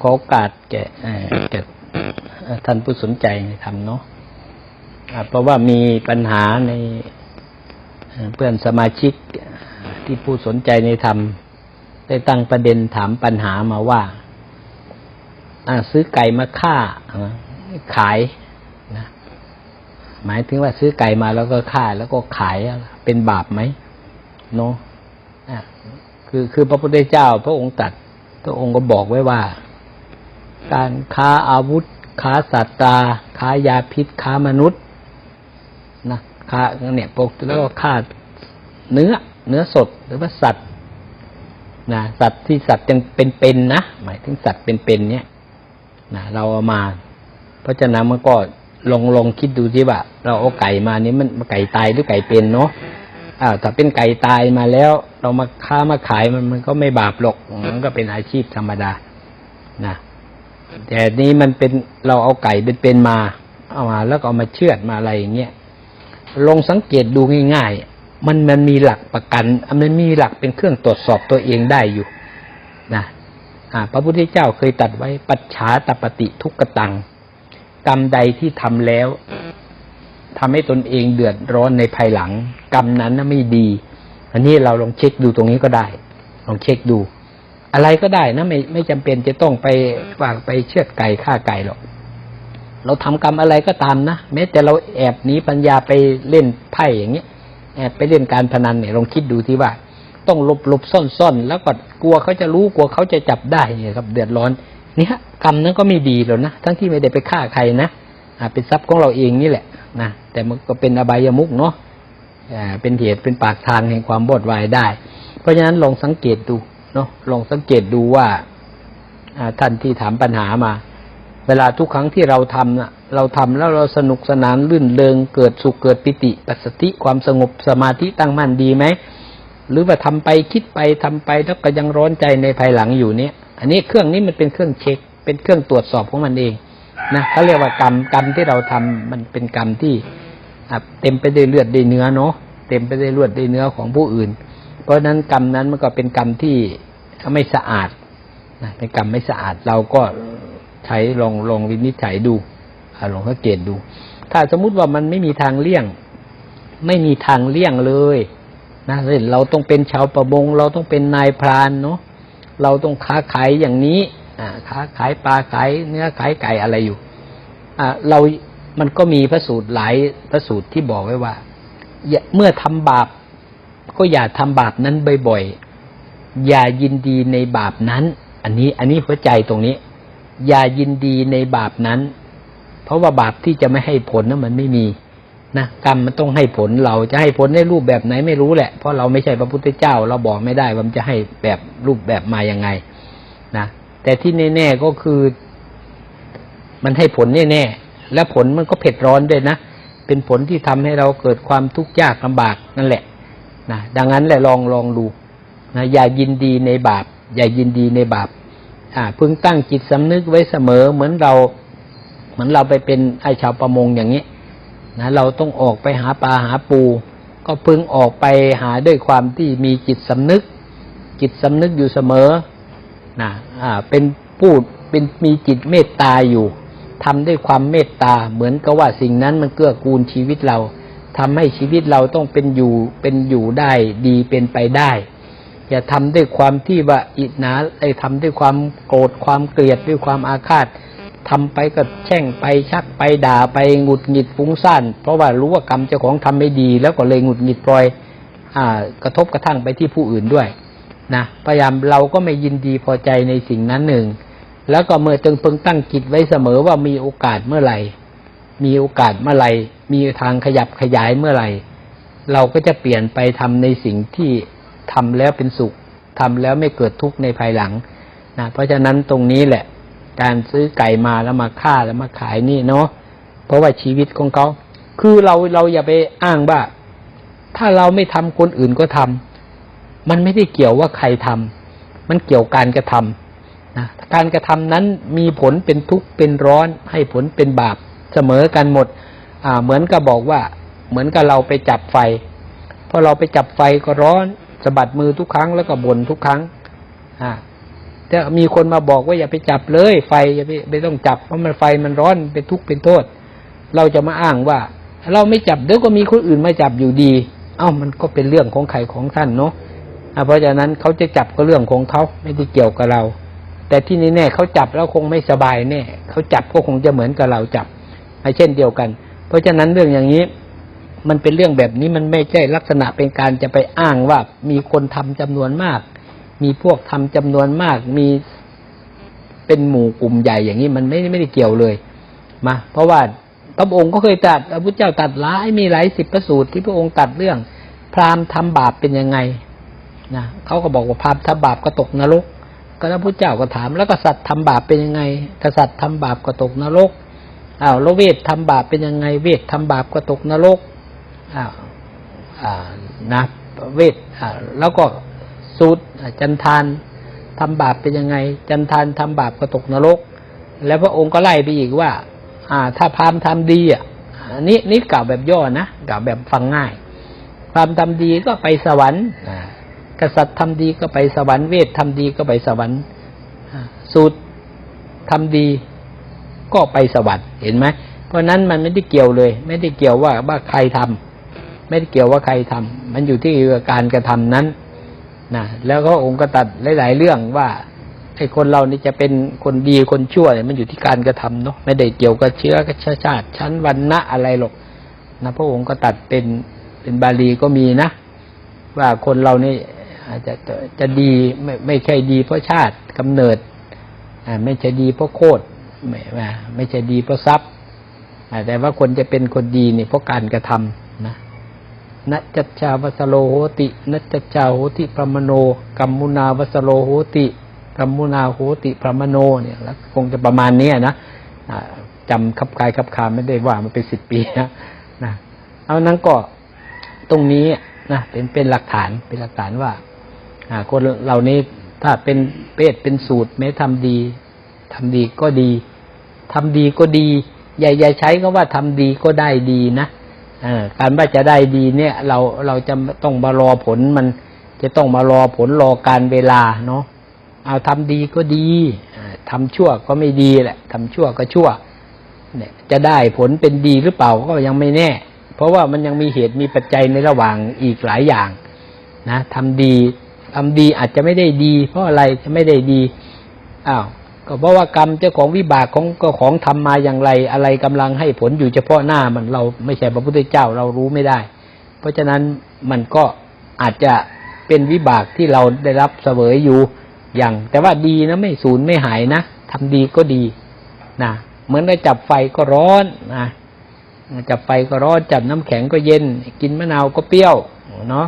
ขอโอกาสแก่แก่ท่านผู้สนใจในธรรมเนาะเพราะว่ามีปัญหาในเพื่อนสมาชิกที่ผู้สนใจในธรรม ได้ตั้งประเด็นถามปัญหามาว่าซื้อไก่มาฆ่าขายนะหมายถึงว่าซื้อไก่มาแล้วก็ฆ่าแล้วก็ขายเป็นบาปไหมเนาะคือคือพระพุทธเจ้า พระองค์ตัดพระองค์ก็บอกไว้ว่า การค้าอาวุธ ค้าสัตว์ตาค้ายาพิษ ค้ามนุษย์นะค้าเนี่ยปกแล้วก็ค้าเนื้อ เนื้อสดหรือว่าสัตว์นะสัตว์ที่สัตว์ยังเป็นๆนะ หมายถึงสัตว์เป็นๆเนี่ยนะเราเอามา เพราะฉะนั้นมันก็ลองลองคิดดูที่ว่า เราเอาไก่มานี้มันไก่ตายหรือไก่เป็นเนาะอ้าวถ้าเป็นไก่ตายมาแล้ว เรามาค้ามาขายมันมันก็ไม่บาปหรอกมันก็เป็นอาชีพธรรมดานะ แต่นี้มันเป็นเราเอาไก่เป็นๆมา เอามาแล้วก็เอามาเชือดมาอะไรอย่างเงี้ยลองสังเกตดูง่ายๆ มันมันมีหลักประกันมันมีหลักเป็นเครื่องตรวจสอบตัวเองได้อยู่นะอ่าพระพุทธเจ้าเคยตัดไว้ปัจฉาตปฏิทุกตังกรรมใดที่ทำแล้วทำให้ตนเองเดือดร้อนในภายหลัง กรรมนั้นไม่ดี อันนี้เราลองเช็คดูตรงนี้ก็ได้ ลองเช็คดู อะไรก็ได้นะไม่ไม่จำเป็นจะต้องไปฝากไปเชือดไก่ฆ่าไก่หรอกเราทำกรรมอะไรก็ตามนะแม้แต่เราแอบหนีปัญญาไปเล่นไพ่อย่างเงี้ยแอบไปเล่นการพนันเนี่ยลองคิดดูที่ว่า ต้องหลบหลบซ่อนซ่อนแล้วก็กลัวเขาจะรู้กลัวเขาจะจับได้เนี่ยครับ เดือดร้อนเนี่ยกรรมนั้นก็ไม่ดีหรอกนะทั้งที่ไม่ได้ไปฆ่าใครนะอ่าเป็นทรัพย์ของเราเองนี่แหละนะแต่มันก็เป็นอบายมุกเนาะอ่าเป็นเหตุเป็นปากทางแห่งความบดวายได้ เพราะฉะนั้นลองสังเกตดู เนาะลองสังเกตดูว่าท่านที่ถามปัญหามา เวลาทุกครั้งที่เราทำนะเราทำแล้วเราสนุกสนานลื่นเริงเกิดสุขเกิดปิติปัสสติความสงบสมาธิตั้งมั่นดีไหมหรือว่าทำไปคิดไปทำไปแล้วก็ยังร้อนใจในภายหลังอยู่เนี่ย อันนี้เครื่องนี้มันเป็นเครื่องเช็ค เป็นเครื่องตรวจสอบของมันเองนะเขาเรียกว่ากรรมกรรมที่เราทำมันเป็นกรรมที่เต็มไปด้วยเลือดด้วยเนื้อเนาะเต็มไปด้วยเลือดด้วยเนื้อของผู้อื่น เพราะนั้นกรรมนั้นมันก็เป็นกรรมที่ไม่สะอาดนะเป็นกรรมไม่สะอาดเราก็ใช้ลองลองวินิจฉัยดูอลองสังเกตดู ถ้าสมมุติว่ามันไม่มีทางเลี่ยง ไม่มีทางเลี่ยงเลยนะเช่นเราต้องเป็นชาวประมง เราต้องเป็นนายพรานเนาะเราต้องค้าขายอย่างนี้อ่าค้าขายปลาขายเนื้อขายไก่อะไรอยู่อ่าเรามันก็มีพระสูตรหลายพระสูตรที่บอกไว้ว่าอย่าเมื่อทำบาป ก็อย่าทำบาปนั้นบ่อยๆ อย่ายินดีในบาปนั้น อันนี้อันนี้หัวใจตรงนี้ อย่ายินดีในบาปนั้น เพราะว่าบาปที่จะไม่ให้ผลนั้นมันไม่มีนะกรรมมันต้องให้ผลเราจะให้ผลในรูปแบบไหนไม่รู้แหละ เพราะเราไม่ใช่พระพุทธเจ้า เราบอกไม่ได้ว่ามันจะให้แบบรูปแบบมายังไงนะแต่ที่แน่ๆก็คือ มันให้ผลแน่ๆและผลมันก็เผ็ดร้อนด้วยนะเป็นผลที่ทำให้เราเกิดความทุกข์ยากลำบากนั่นแหละ นะดังนั้นแหละลองลองดูนะอย่ายินดีในบาป อย่ายินดีในบาปอ่าพึงตั้งจิตสำนึกไว้เสมอเหมือนเรา เหมือนเราไปเป็นไอ้ชาวประมงอย่างนี้นะเราต้องออกไปหาปลาหาปู ก็พึงออกไปหาด้วยความที่มีจิตสำนึก จิตสำนึกอยู่เสมอนะอ่าเป็นพูดเป็นมีจิตเมตตาอยู่ทำด้วยความเมตตาเหมือนกับว่าสิ่งนั้นมันเกื้อกูลชีวิตเรา ทำให้ชีวิตเราต้องเป็นอยู่เป็นอยู่ได้ดีเป็นไปได้ อย่าทำด้วยความที่ว่าอิจนาไอ้ทำด้วยความโกรธความเกลียดด้วยความอาฆาตทำไปก็แช่งไปชักไปด่าไปหงุดหงิดฟุ้งซ่านเพราะว่ารู้ว่ากรรมเจ้าของทำไม่ดี แล้วก็เลยหงุดหงิดปล่อยอ่ากระทบกระทั่งไปที่ผู้อื่นด้วยนะพยายามเราก็ไม่ยินดีพอใจในสิ่งนั้นหนึ่ง แล้วก็เมื่อจึงเพิ่งตั้งจิตไว้เสมอว่ามีโอกาสเมื่อไหร่ มีโอกาสเมื่อไหร่มีทางขยับขยายเมื่อไหร่เราก็จะเปลี่ยนไปทำในสิ่งที่ทำแล้วเป็นสุขทำแล้วไม่เกิดทุกข์ในภายหลังนะเพราะฉะนั้นตรงนี้แหละ การซื้อไก่มาแล้วมาฆ่าแล้วมาขายนี่เนาะเพราะว่าชีวิตของเขาคือเราเราอย่าไปอ้างว่าถ้าเราไม่ทำคนอื่นก็ทำมันไม่ได้เกี่ยวว่าใครทำมันเกี่ยวการกระทำนะการกระทำนั้นมีผลเป็นทุกข์เป็นร้อนให้ผลเป็นบาป เสมอกันหมด อ่า เหมือนกับบอกว่า เหมือนกับเราไปจับไฟพอเราไปจับไฟก็ร้อนสะบัดมือทุกครั้งแล้วก็บ่นทุกครั้ง อ่าแต่มีคนมาบอกว่าอย่าไปจับเลยไฟอย่าไปไม่ต้องจับเพราะมันไฟมันร้อนเป็นทุกข์เป็นโทษ เราจะมาอ้างว่า เราไม่จับเดี๋ยวก็มีคนอื่นมาจับอยู่ดี เอ้ามันก็เป็นเรื่องของใครของท่านเนาะะเพราะฉะนั้นเขาจะจับก็เรื่องของเขาไม่ได้เกี่ยวกับเรา แต่ที่นแน่เขาจับแล้วคงไม่สบายแน่เขาจับก็คงจะเหมือนกับเราจับ เช่นเดียวกัน เพราะฉะนั้นเรื่องอย่างนี้ มันเป็นเรื่องแบบนี้มันไม่ใช่ลักษณะเป็นการจะไปอ้างว่ามีคนทำจำนวนมาก มีพวกทำจำนวนมาก มีเป็นหมู่กลุ่มใหญ่อย่างนี้มันไม่ไม่ได้เกี่ยวเลยมาเพราะว่าพระองค์ก็เคยตรัสพระพุทธเจ้าตรัสหลายมีหลายสิบประสูตรที่พระองค์ตรัสเรื่อง พราหมณ์ทำบาปเป็นยังไงนะเขาก็บอกว่าพราหมณ์ทำบาปก็ตกนรก ก็พระพุทธเจ้าก็ถาม แล้วกษัตริย์ทำบาปเป็นยังไงกษัตริย์ทำบาปก็ตกนรก อ้าวแล้วเวททำบาปเป็นยังไง เวททำบาปก็ตกนรกอ้าวนะเวทแล้วก็สูตรจันทานทำบาปเป็นยังไง จันทานทำบาปก็ตกนรก แล้วพระองค์ก็ไล่ไปอีกว่า อ่า ถ้าพามทำดีอะนนี้นี่กล่าวแบบย่อนะกล่าวแบบฟังง่ายพรามทำดีก็ไปสวรรค์กษัตริย์ทำดีก็ไปสวรรค์เวททำดีก็ไปสวรรค์สูตรทำดี ก็ไปสวรรค์เห็นไหมเพราะนั้นมันไม่ได้เกี่ยวเลย ไม่ได้เกี่ยวว่าว่าใครทำไม่ได้เกี่ยวว่าใครทำมันอยู่ที่การกระทำนั้นนะแล้วก็องค์กตัดหลาย ๆ เรื่องว่าไอ้คนเรานี่จะเป็นคนดีคนชั่วเนี่ยมันอยู่ที่การกระทำเนาะไม่ได้เกี่ยวกับเชื้อกับชาติ ชั้นวรรณะอะไรหรอกนะพระองค์ก็ตัดเป็นเป็นบาลีก็มีนะ ว่าคนเรานี่อาจจะจะจะดีไม่ไม่ใช่ดีเพราะชาติกำเนิดอ่าไม่ใช่ดีเพราะโคตร ไม่ไม่ไม่ใช่ดีเพราะทรัพย์แต่ว่าคนจะเป็นคนดีนี่เพราะการกระทำนะนัจจชาวัสโลโหตินัจจชาโหติพรมโนกัมมุนาวัสโลโหติกัมมุนาโหติพรมโนเนี่ยแล้วคงจะประมาณเนี้ยนะอ่าจำคับคายคับคาไม่ได้ว่ามันเป็นสิบปีนะนะเอานั้นก็ตรงนี้นะเป็นเป็นหลักฐานเป็นหลักฐานว่าอคนเหล่านี้ถ้าเป็นเพศเป็นสูตรไม่ทำดีทำดีก็ดี ทำดีก็ดี อย่าอย่าใช้ก็ว่าทำดีก็ได้ดีนะอการว่าจะได้ดีเนี่ย เราเราจะต้องมารอผลมัน จะต้องมารอผลรอการเวลาเนาะเอาทำดีก็ดีอ่าทำชั่วก็ไม่ดีแหละทำชั่วก็ชั่ว เนี่ย จะได้ผลเป็นดีหรือเปล่าก็ยังไม่แน่ เพราะว่ามันยังมีเหตุมีปัจจัยในระหว่างอีกหลายอย่าง นะทำดีทำดีอาจจะไม่ได้ดี เพราะอะไรจะไม่ได้ดีอ้าว ก็เพราะว่ากรรมเจ้าของวิบากของก็ของทำมาอย่างไร อะไรกำลังให้ผลอยู่เฉพาะหน้ามันเราไม่ใช่พระพุทธเจ้าเรารู้ไม่ได้ เพราะฉะนั้นมันก็อาจจะเป็นวิบากที่เราได้รับเสวยอยู่อย่าง แต่ว่าดีนะไม่สูญไม่หายนะทำดีก็ดีนะเหมือนได้จับไฟก็ร้อนนะจับไฟก็ร้อนจับน้ำแข็งก็เย็น กินมะนาวก็เปรี้ยวเนาะ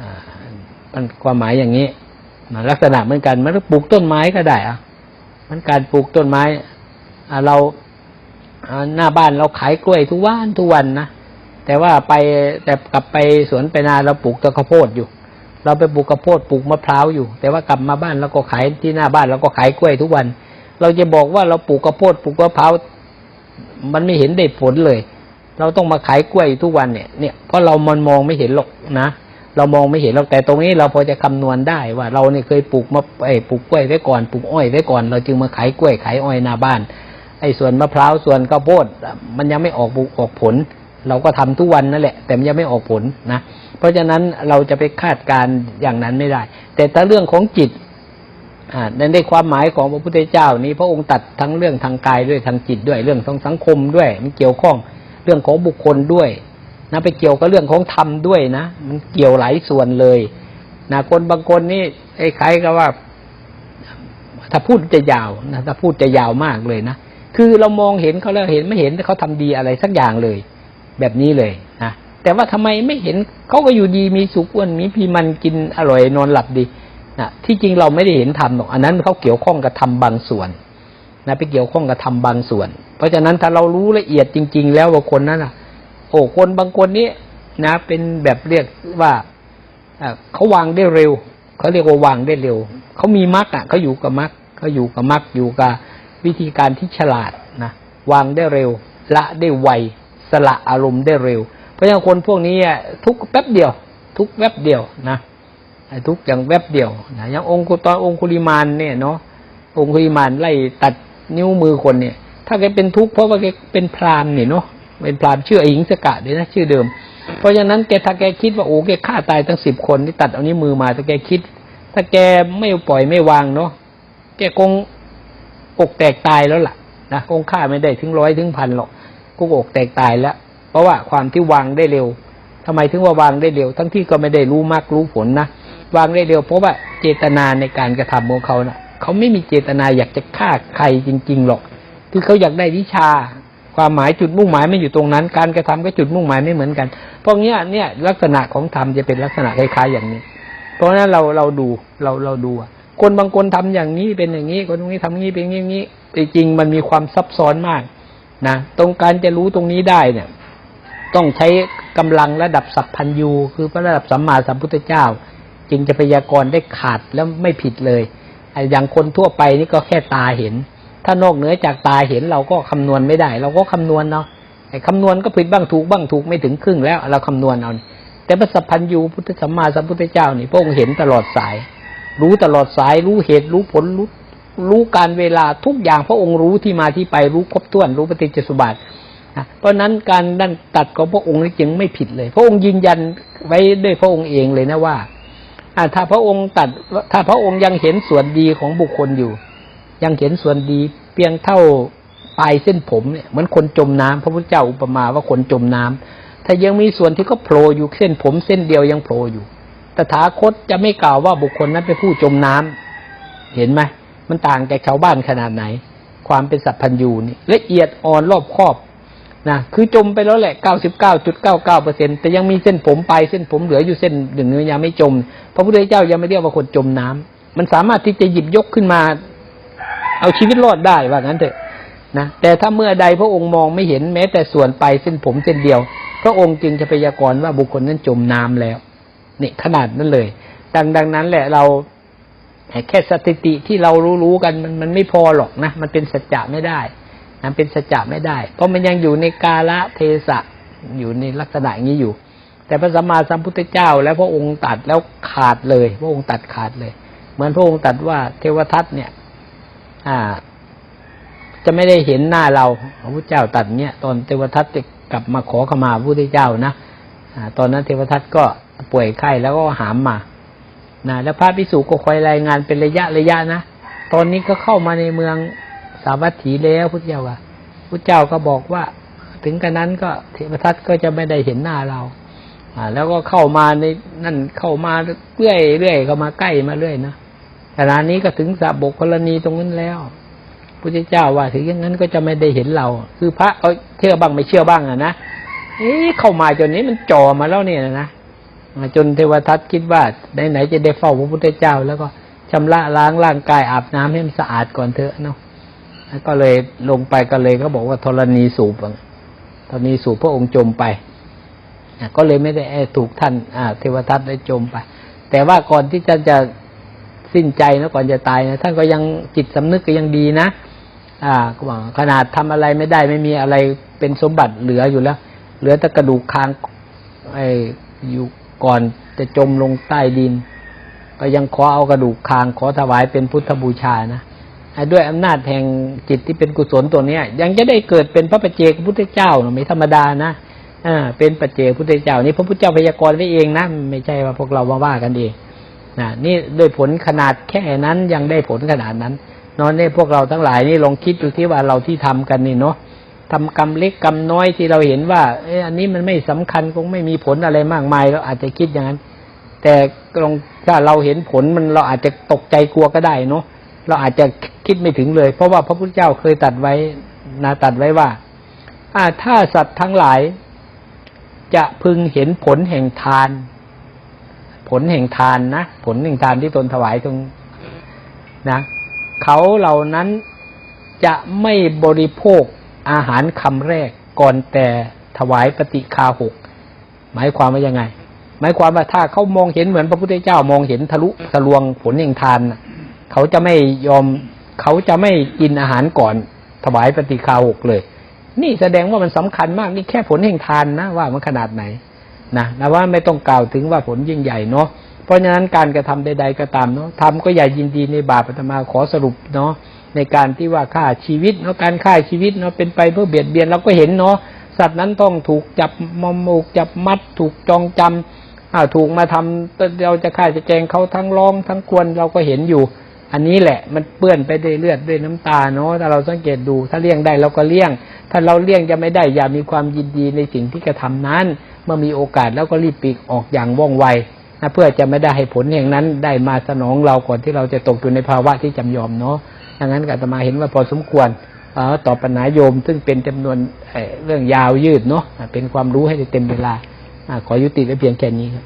อ่ามันความหมายอย่างนี้ลักษณะเหมือนกันมันปลูกต้นไม้ก็ได้อะ มันการปลูกต้นไม้เราหน้าบ้านเราขายกล้วยทุกวันทุกวันนะแต่ว่าไปแต่กลับไปสวนไปนาเราปลูกต้นข้าวโพดอยู่ เราไปปลูกข้าวโพดปลูกมะพร้าวอยู่ แต่ว่ากลับมาบ้านเราก็ขายที่หน้าบ้านเราก็ขายกล้วยทุกวัน เราจะบอกว่าเราปลูกข้าวโพดปลูกมะพร้าวมันไม่เห็นได้ผลเลย เราต้องมาขายกล้วยทุกวันเนี่ยเนี่ยเพราะเรามันมองไม่เห็นหรอกนะ เรามองไม่เห็นหรอกแต่ตรงนี้เราพอจะคำนวณได้ว่าเราเนี่ยเคยปลูกมะไอ้ปลูกกล้วยไว้ก่อนปลูกอ้อยไว้ก่อน เราจึงมาขายกล้วยขายอ้อยหน้าบ้าน ไอ้ส่วนมะพร้าวส่วนข้าวโพดมันยังไม่ออกบุออกผล เราก็ทำทุกวันนั่นแหละ แต่มันยังไม่ออกผลนะเพราะฉะนั้นเราจะไปคาดการอย่างนั้นไม่ได้ แต่ถ้าเรื่องของจิตอ่าในในความหมายของพระพุทธเจ้านี้พระองค์ตัดทั้งเรื่องทางกายด้วยทางจิตด้วยเรื่องของสังคมด้วยมันเกี่ยวข้องเรื่องของบุคคลด้วย นะไปเกี่ยวกับเรื่องของธรรมด้วยนะมันเกี่ยวหลายส่วนเลยนะคนบางคนนี่ไอ้ใครก็ว่า ถ้าพูดจะยาวนะถ้าพูดจะยาวมากเลยนะคือเรามองเห็นเขาแล้วเห็นไม่เห็นเขาทำดีอะไรสักอย่างเลย แบบนี้เลยนะแต่ว่าทำไมไม่เห็นเขาก็อยู่ดีมีสุขอ้วนมีพีมันกินอร่อยนอนหลับดีนะที่จริงเราไม่ได้เห็นธรรมหรอกอันนั้นเขาเกี่ยวข้องกับธรรมบางส่วนนะไปเกี่ยวข้องกับธรรมบางส่วน เพราะฉะนั้นถ้าเรารู้ละเอียดจริง ๆ แล้วว่าคนนั้นอะ โอ้คนบางคนนี้นะ เป็นแบบเรียกว่าเขาวางได้เร็วเขาเรียกว่าวางได้เร็วเขามีมรรคอะเขาอยู่กับมรรคเขาอยู่กับมรรคอยู่กับวิธีการที่ฉลาดนะวางได้เร็ว ละได้ไวสละอารมณ์ได้เร็ว เพราะฉะนั้นคนพวกนี้ทุกแป๊บเดียว ทุกแป๊บเดียวนะทุกอย่างแวบเดียวนะอย่างองคุตอนองคุลิมานเนี่ยเนาะองคุลิมานไล่ตัดนิ้วมือคนเนี่ย ถ้าแกเป็นทุกข์เพราะว่าแกเป็นพรามเนี่ยเนาะ เป็นพรามชื่ออหิงสกะเลยนะชื่อเดิม เพราะฉะนั้นแกถ้าแกคิดว่าโอ้แกฆ่าตายทั้งสิบคนที่ตัดเอานิ้วมือมาถ้าแกคิด ถ้าแกไม่ปล่อยไม่วางเนาะแกคงอกแตกตายแล้วล่ะนะคงฆ่าไม่ได้ถึงร้อยถึงพันหรอกคงอกแตกตายแล้ว เพราะว่าความที่วางได้เร็วทำไมถึงว่าวางได้เร็ว ทั้งที่ก็ไม่ได้รู้มากรู้ผลนะวางได้เร็วเพราะว่าเจตนาในการกระทำของเขานะ่ะ เขาไม่มีเจตนาอยากจะฆ่าใครจริง ๆ หรอก คือเขาอยากได้วิชา ความหมายจุดมุ่งหมายไม่อยู่ตรงนั้น การกระทำก็จุดมุ่งหมายไม่เหมือนกัน เพราะงี้เนี่ยลักษณะของธรรมจะเป็นลักษณะคล้ายๆอย่างนี้ เพราะฉะนั้นเราเราดูเราเราดู คนบางคนทำอย่างนี้เป็นอย่างนี้ คนตรงนี้ทำอย่างนี้เป็นอย่างนี้จริงๆมันมีความซับซ้อนมากนะตรงการจะรู้ตรงนี้ได้เนี่ย ต้องใช้กำลังระดับสัพพัญญูคือพระระดับสัมมาสัมพุทธเจ้า จึงจะพยากรณ์ได้ขาดแล้วไม่ผิดเลยไอ้อย่างคนทั่วไปนี่ก็แค่ตาเห็น ถ้านอกเหนือจากตาเห็นเราก็คำนวณไม่ได้ เราก็คำนวณเนาะไอคำนวณก็ผิดบ้างถูกบ้างถูกไม่ถึงครึ่งแล้ว เราคำนวณเอาแต่พระสัพพัญญูพุทธสัมมาสัมพุทธเจ้านี่พระองค์เห็นตลอดสาย รู้ตลอดสาย รู้เหตุรู้ผลรู้รู้การเวลาทุกอย่างพระองค์รู้ที่มาที่ไปรู้ครบถ้วน รู้ปฏิจจสุบาทนะเพราะนั้นการดันตัดของพระองค์นี่จึงไม่ผิดเลย พระองค์ยืนยันไว้ด้วยพระองค์เองเลยนะว่าถ้าพระองค์ตัดถ้าพระองค์ยังเห็นส่วนดีของบุคคลอยู่ ยังเห็นส่วนดีเพียงเท่าปลายเส้นผมเนี่ยเหมือนคนจมน้ำพระพุทธเจ้าอุปมาว่าคนจมน้ำถ้ายังมีส่วนที่เขาโผล่อยู่เส้นผมเส้นเดียวยังโผล่อยู่ตถาคตจะไม่กล่าวว่าบุคคลนั้นเป็นผู้จมน้ำเห็นไหมมันต่างจากชาวบ้านขนาดไหน ความเป็นสัพพัญญูนี่ละเอียดอ่อนรอบคอบนะคือจมไปแล้วแหละเก้าสิบเก้าจุดเก้าเก้าเปอร์เซ็นแต่ยังมีเส้นผมไปเส้นผมเหลืออยู่เส้นหนึ่งยังไม่จม พระพุทธเจ้ายังไม่เรียกว่าคนจมน้ำมันสามารถที่จะหยิบยกขึ้นมา เอาชีวิตรอดได้ว่างั้นเถอะนะแต่ถ้าเมื่อใดพระองค์มองไม่เห็นแม้แต่ส่วนไปเส้นผมเส้นเดียว พระองค์จึงจะพยากรณ์ว่าบุคคลนั้นจมน้ำแล้วนี่ขนาดนั้นเลย ดังดังนั้นแหละเราแค่สถิติที่เรารู้รู้กันมันมันไม่พอหรอกนะ มันเป็นสัจจะไม่ได้นะเป็นสัจจะไม่ได้ เพราะมันยังอยู่ในกาละเทศะอยู่ในลักษณะอย่างนี้อยู่ แต่พระสัมมาสัมพุทธเจ้า แล้วพระองค์ตัดแล้วขาดเลย พระองค์ตัดขาดเลย เหมือนพระองค์ตัดว่าเทวทัตเนี่ย อ่า จะไม่ได้เห็นหน้าเราพระพุทธเจ้าตัดเนี่ยตอนเทวทัตกลับมาขอขมาพระพุทธเจ้านะอ่า ตอนนั้นเทวทัตก็ป่วยไข้แล้วก็หามมานะแล้วพระพิสุก็คอยรายงานเป็นระยะระยะนะตอนนี้ก็เข้ามาในเมืองสาวัตถีแล้วพุทธเจ้าว่าพุทธเจ้าก็บอกว่า ถึงกันนั้นก็เทวทัตก็จะไม่ได้เห็นหน้าเราอ่าแล้วก็เข้ามาในนั่นเข้ามาเรื่อยเรื่อยเข้ามาใกล้มาเรื่อยนะ ขณะนี้ก็ถึงสาบกกรณีตรงนั้นแล้วพุทธเจ้าว่าถึงอย่างนั้นก็จะไม่ได้เห็นเรา คือพระเอาเชื่อบ้างไม่เชื่อบ้างอะนะเอ๊ะเข้ามาจนนี้มันจ่อมาแล้วเนี่ยนะจนเทวทัตคิดว่าไหนๆจะได้เฝ้าพระพุทธเจ้า แล้วก็ชำระล้างร่างกายอาบน้ำให้มันสะอาดก่อนเถอะเนาะก็เลยลงไปก็เลยเขาบอกว่าธรณีสูบธรณีสูบพระองค์จมไปก็เลยไม่ได้ถูกท่านอ่าเทวทัตได้จมไป แต่ว่าก่อนที่จะจะ สิ้นใจนะก่อนจะตายนะท่านก็ยังจิตสำนึกก็ยังดีนะอ่าก็บอกขนาดทำอะไรไม่ได้ไม่มีอะไรเป็นสมบัติเหลืออยู่แล้ว เหลือแต่กระดูกคางไอ้อยู่ก่อนจะจมลงใต้ดิน ก็ยังขอเอากระดูกคางขอถวายเป็นพุทธบูชานะด้วยอำนาจแห่งจิตที่เป็นกุศลตัวเนี้ย ยังจะได้เกิดเป็นพระปัจเจกพุทธเจ้าไม่ธรรมดานะอ่าเป็นปัจเจกพุทธเจ้านี่พระพุทธเจ้าพยากรณ์ไว้เองนะไม่ใช่ว่าพวกเรามาว่ากันเอง นะนี่ด้วยผลขนาดแค่นั้นยังได้ผลขนาดนั้นนอนได้พวกเราทั้งหลายนี่ลองคิดดูที่ว่าเราที่ทำกันนี่เนาะทำกรรมเล็กกรรมน้อยที่เราเห็นว่าเอออันนี้มันไม่สำคัญคงไม่มีผลอะไรมากมายเราอาจจะคิดอย่างนั้น แต่ลองถ้าเราเห็นผลมันเราอาจจะตกใจกลัวก็ได้เนาะเราอาจจะคิดไม่ถึงเลย เพราะว่าพระพุทธเจ้าเคยตัดไว้นาตัดไว้ว่า อ่าถ้าสัตว์ทั้งหลาย จะพึงเห็นผลแห่งทาน ลแห่งทานนะ ผลแห่งทานที่ตนถวายตรงนะเขาเหล่านั้นจะไม่บริโภคอาหารคำแรกก่อนแต่ถวายปฏิคาหก หมายความว่ายังไง หมายความว่าถ้าเขามองเห็นเหมือนพระพุทธเจ้ามองเห็นทะลุทะลวงผลแห่งทานเขาจะไม่ยอมเขาจะไม่กินอาหารก่อนถวายปฏิคาหกเลย นี่แสดงว่ามันสำคัญมากนี่แค่ผลแห่งทานนะว่ามันขนาดไหน นะนะว่าไม่ต้องกล่าวถึงว่าผลยิ่งใหญ่เนาะเพราะฉะนั้นการกระทำใด ๆก็ตามเนาะทำก็อย่ายินดีในบาปอาตมาขอสรุปเนาะในการที่ว่าฆ่าชีวิตเนาะการฆ่าชีวิตเนาะเป็นไปเพื่อเบียดเบียนเราก็เห็นเนาะสัตว์นั้นต้องถูกจับมอมมูกจับมัด ถูกจองจำอ่าถูกมาทำเราจะฆ่าจะแกงเขาทั้งร้องทั้งควนเราก็เห็นอยู่ อันนี้แหละมันเปื้อนไปด้วยเลือดด้วยน้ำตาเนาะถ้าเราสังเกตดู ถ้าเลี่ยงได้เราก็เลี่ยง ถ้าเราเลี่ยงจะไม่ได้อย่ามีความยินดีในสิ่งที่กระทำนั้น เมื่อมีโอกาสแล้วก็รีบปีกออกอย่างว่องไวนะเพื่อจะไม่ได้ให้ผลแห่างนั้นได้มาสนองเราก่อนที่เราจะตกอยู่ในภาวะที่จำยอมเนาะดังนั้นก็อาตมาเห็นว่าพอสมควรเออตอบปัญหาโยม ซึ่งเป็นจำนวนเเรื่องยาวยืดเนาะเป็นความรู้ให้ได้เต็มเวลาอขอยุติไว้เพียงแค่นี้ครับ